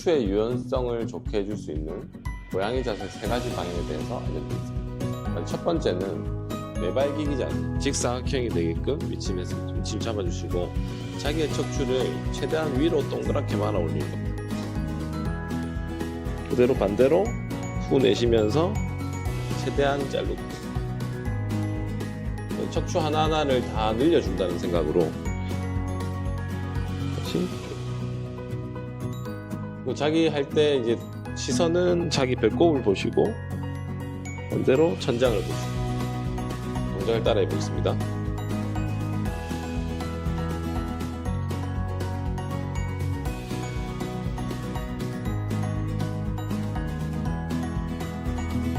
척추의 유연성을 좋게 해줄 수 있는 고양이 자세 세 가지 방향에 대해서 알려드리겠습니다. 첫 번째는 내발기기 자세, 직사각형이 되게끔 위치에서 위치를 잡아주시고 자기의 척추를 최대한 위로 동그랗게 말아 올리는 겁니다. 그대로 반대로 후 내쉬면서 최대한 자르고 척추 하나하나를 다 늘려준다는 생각으로 다시 자기 할 때 이제 시선은 자기 배꼽을 보시고 반대로 천장을 보시고 동작을 따라해 보겠습니다.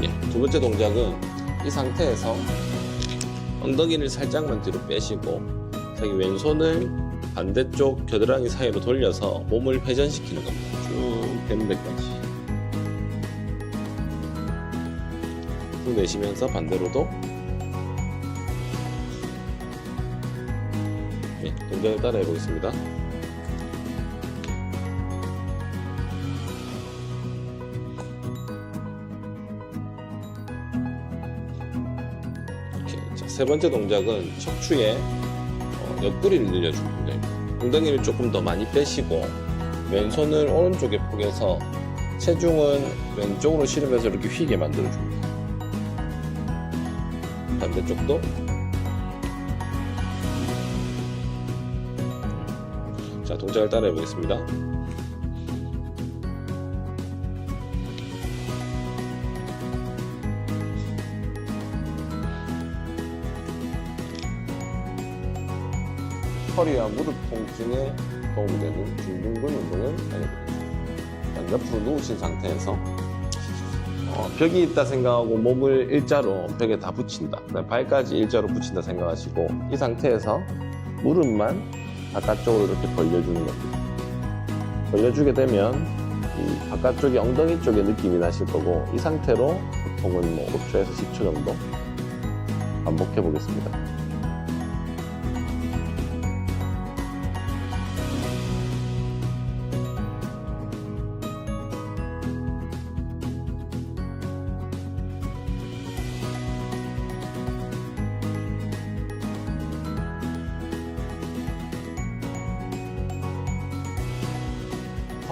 예, 두 번째 동작은 이 상태에서 엉덩이를 살짝만 뒤로 빼시고 자기 왼손을 반대쪽 겨드랑이 사이로 돌려서 몸을 회전시키는 겁니다. 쭉 되는 데까지. 쭉 내쉬면서 반대로도 예, 동작을 따라 해 보겠습니다. 이렇게. 자, 세 번째 동작은 척추의 어, 옆구리를 늘려주는 동작입니다. 엉덩이를 조금 더 많이 빼시고 왼손을 오른쪽에 포개서 체중은 왼쪽으로 실으면서 이렇게 휘게 만들어줍니다. 반대쪽도 자 동작을 따라해 보겠습니다. 허리와 무릎 통증에 도움이 되는 중둔근 운동을 알려드리겠습니다. 일단 옆으로 누우신 상태에서 어, 벽이 있다 생각하고 몸을 일자로 벽에 다 붙인다. 발까지 일자로 붙인다 생각하시고 이 상태에서 무릎만 바깥쪽으로 이렇게 벌려주는 겁니다. 벌려주게 되면 이 바깥쪽이 엉덩이 쪽에 느낌이 나실 거고 이 상태로 보통은 뭐 5초에서 10초 정도 반복해 보겠습니다.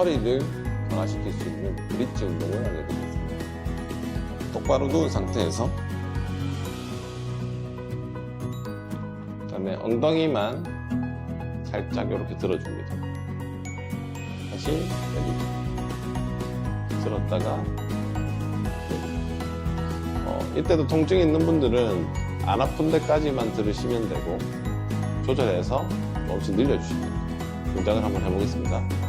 허리를 강화시킬 수 있는 브릿지 운동을 알려드리겠습니다. 똑바로 누운 상태에서 그다음에 엉덩이만 살짝 이렇게 들어줍니다. 다시 내리고 들었다가. 어, 이때도 통증이 있는 분들은 안 아픈 데까지만 들으시면 되고 조절해서 조금씩 늘려주시면 됩니다. 동작을 한번 해보겠습니다.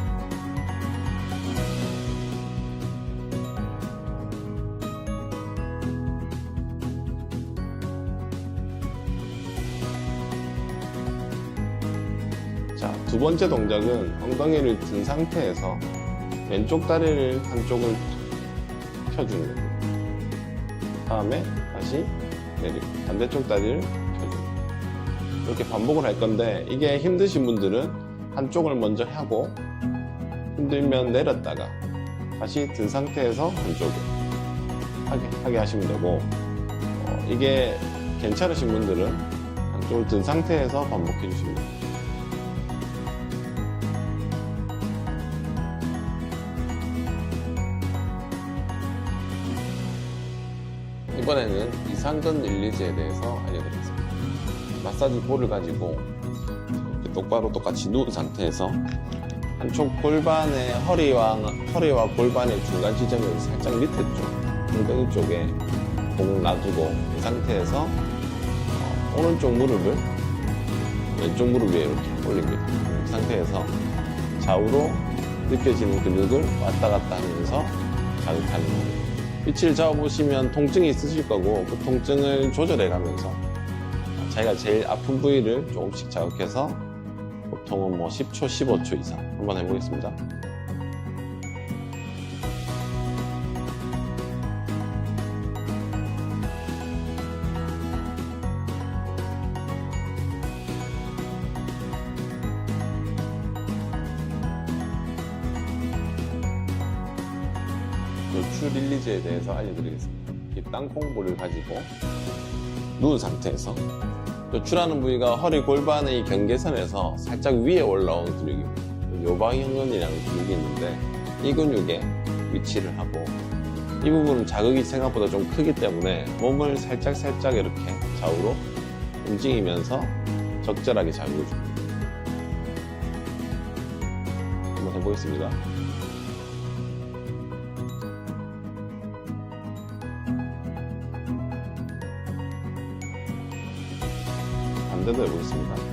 자, 두 번째 동작은 엉덩이를 든 상태에서 왼쪽 다리를 한쪽을 펴주는 겁니다. 다음에 다시 내리고 반대쪽 다리를 펴주고 이렇게 반복을 할 건데 이게 힘드신 분들은 한쪽을 먼저 하고 힘들면 내렸다가 다시 든 상태에서 한쪽을 하게, 하게 하시면 되고 어, 이게 괜찮으신 분들은 한쪽을 든 상태에서 반복해 주시면 됩니다. 이번에는 이상근 릴리즈에 대해서 알려드리겠습니다. 마사지 볼을 가지고 똑바로 똑같이 누운 상태에서 한쪽 골반의 허리와 허리와 골반의 중간 지점을 살짝 밑에 쪽 엉덩이 쪽에 공을 놔두고 이 상태에서 어, 오른쪽 무릎을 왼쪽 무릎 위에 이렇게 올립니다. 이 상태에서 좌우로 느껴지는 근육을 왔다 갔다 하면서 자극하는 겁니다. 위치를 잡아보시면 통증이 있으실 거고 그 통증을 조절해 가면서 자기가 제일 아픈 부위를 조금씩 자극해서 보통은 뭐 10초, 15초 이상 한번 해보겠습니다. 척추 릴리즈에 대해서 알려드리겠습니다. 이 땅콩볼을 가지고 누운 상태에서 노출하는 부위가 허리 골반의 이 경계선에서 살짝 위에 올라온 근육입니다. 요방형근이라는 근육이 있는데 이 근육에 위치를 하고 이 부분은 자극이 생각보다 좀 크기 때문에 몸을 살짝 살짝 이렇게 좌우로 움직이면서 적절하게 자극을 줍니다. 한번 해보겠습니다. 반대도 해보겠습니다.